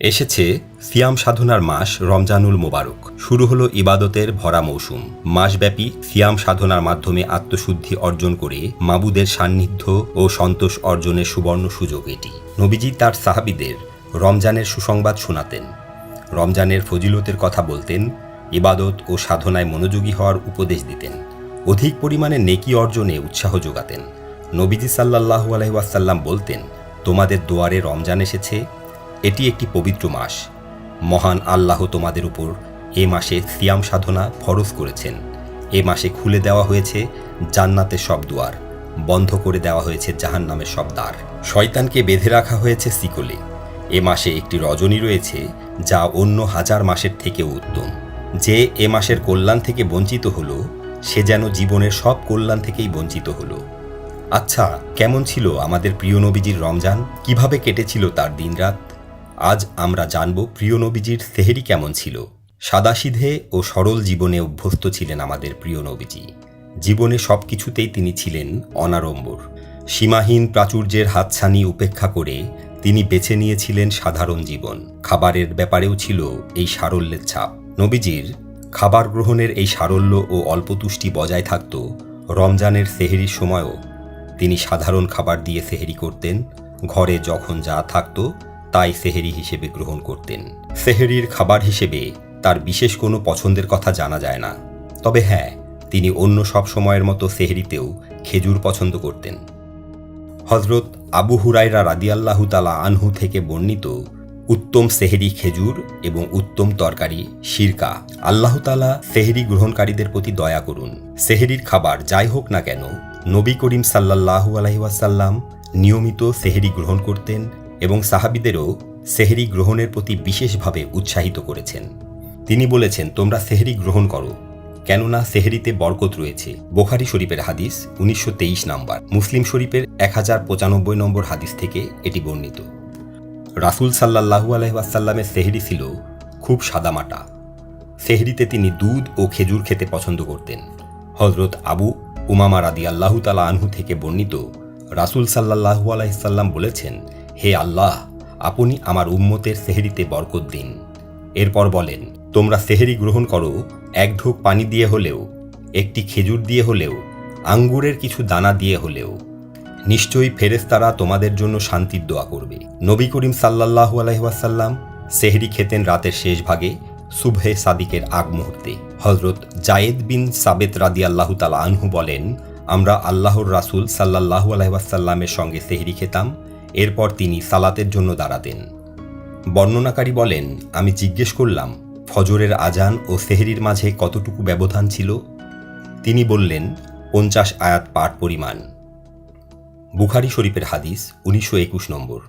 এসেছে সিয়াম সাধনার মাস রমজানুল মোবারক। শুরু হলো ইবাদতের ভরা মৌসুম। মাসব্যাপী সিয়াম সাধনার মাধ্যমে আত্মশুদ্ধি অর্জন করে মাবুদের সান্নিধ্য ও সন্তোষ অর্জনের সুবর্ণ সুযোগ এটি। নবীজি তার সাহাবিদের রমজানের সুসংবাদ শোনাতেন। রমজানের ফজিলতের কথা বলতেন, ইবাদত ও সাধনায় মনোযোগী হওয়ার উপদেশ দিতেন। অধিক পরিমাণে নেকি অর্জনে উৎসাহ যোগাতেন। নবীজি সাল্লাহু আলহিবাসাল্লাম বলতেন, তোমাদের দুয়ারে রমজান এসেছে এটি একটি পবিত্র মাস। মহান আল্লাহ তোমাদের উপর এ মাসে সিয়াম সাধনা ফরজ করেছেন। এ মাসে খুলে দেওয়া হয়েছে জান্নাতের সব দুয়ার, বন্ধ করে দেওয়া হয়েছে জাহান্নামের সব দ্বার। শয়তানকে বেঁধে রাখা হয়েছে সিকলে এ মাসে একটি রজনী রয়েছে, যা অন্য হাজার মাসের থেকেও উত্তম। যে এ মাসের কল্যাণ থেকে বঞ্চিত হলো, সে যেন জীবনের সব কল্যাণ থেকেই বঞ্চিত হলো। আচ্ছা কেমন ছিল আমাদের প্রিয় নবীজির রমজান? কীভাবে কেটেছিল তার দিনরাত? আজ আমরা জানব প্রিয় নবীজির সেহেরি কেমন ছিল। সাদাসিধে ও সরল জীবনে অভ্যস্ত ছিলেন আমাদের প্রিয় নবীজি। জীবনে সব কিছুতেই তিনি ছিলেন অনাড়ম্বর। সীমাহীন প্রাচুর্যের হাতছানি উপেক্ষা করে তিনি বেছে নিয়েছিলেন সাধারণ জীবন। খাবারের ব্যাপারেও ছিল এই সারল্যের ছাপ। নবীজির খাবার গ্রহণের এই সারল্য ও অল্পতুষ্টি বজায় থাকত রমজানের সেহেরির সময়ও। তিনি সাধারণ খাবার দিয়ে সেহেরি করতেন। ঘরে যখন যা থাকত তাই সেহেরি হিসেবে গ্রহণ করতেন। সেহেরির খাবার হিসেবে তার বিশেষ কোনো পছন্দের কথা জানা যায় না। তবে হ্যাঁ তিনি অন্য সব সময়ের মতো সেহেরিতেও খেজুর পছন্দ করতেন। হজরত আবু হুরাইরা রাদিয়াল্লাহু তালা আনহু থেকে বর্ণিত, উত্তম সেহেরি খেজুর এবং উত্তম তরকারি, শিরকা, আল্লাহ তালা সেহেরি গ্রহণকারীদের প্রতি দয়া করুন। সেহেরির খাবার যাই হোক না কেন, নবী করিম সাল্লাহু আলহিহাসাল্লাম নিয়মিত সেহেরি গ্রহণ করতেন এবং সাহাবিদেরও সেহেরি গ্রহণের প্রতি বিশেষভাবে উৎসাহিত করেছেন। তিনি বলেছেন, তোমরা সেহেরি গ্রহণ করো, কেননা সেহেরিতে বরকত রয়েছে। বোখারি শরীফের হাদিস উনিশশো নাম্বার। মুসলিম শরীফের এক হাজার পঁচানব্বই নম্বর হাদিস থেকে এটি বর্ণিত। রাসুল সাল্লাহু আলহাসাল্লামের সেহরি ছিল খুব সাদামাটা। সেহরিতে তিনি দুধ ও খেজুর খেতে পছন্দ করতেন। হজরত আবু উমামা রাদি আল্লাহ তালা আনহু থেকে বর্ণিত রাসুল সাল্লাহু আলাইসাল্লাম বলেছেন হে আল্লাহ, আপনি আমার উম্মতের সেহরিতে বরকত দিন। এরপর বলেন, তোমরা সেহেরি গ্রহণ করো, এক ঢোক পানি দিয়ে হলেও, একটি খেজুর দিয়ে হলেও, আঙ্গুরের কিছু দানা দিয়ে হলেও। নিশ্চয়ই ফেরেস্তারা তোমাদের জন্য শান্তির দোয়া করবে। নবী করিম সাল্লাহু আলহিহাসাল্লাম সেহরি খেতেন রাতের শেষ ভাগে, সুবহে সাদিকের আগ মুহূর্তে। হজরত জায়েদ বিন সাবেত রাদি আল্লাহ তালা আনহু বলেন, আমরা আল্লাহর রাসুল সাল্লাহু আলহিহাসাল্লামের সঙ্গে সেহরি খেতাম এরপর তিনি সালাতের জন্য দাঁড়াতেন। বর্ণনাকারী বলেন, আমি জিজ্ঞেস করলাম, ফজরের আজান ও সেহেরির মাঝে কতটুকু ব্যবধান ছিল? তিনি বললেন, পঞ্চাশ আয়াত পাঠ পরিমাণ। বুখারি শরীফের হাদিস, উনিশশো একুশ নম্বর।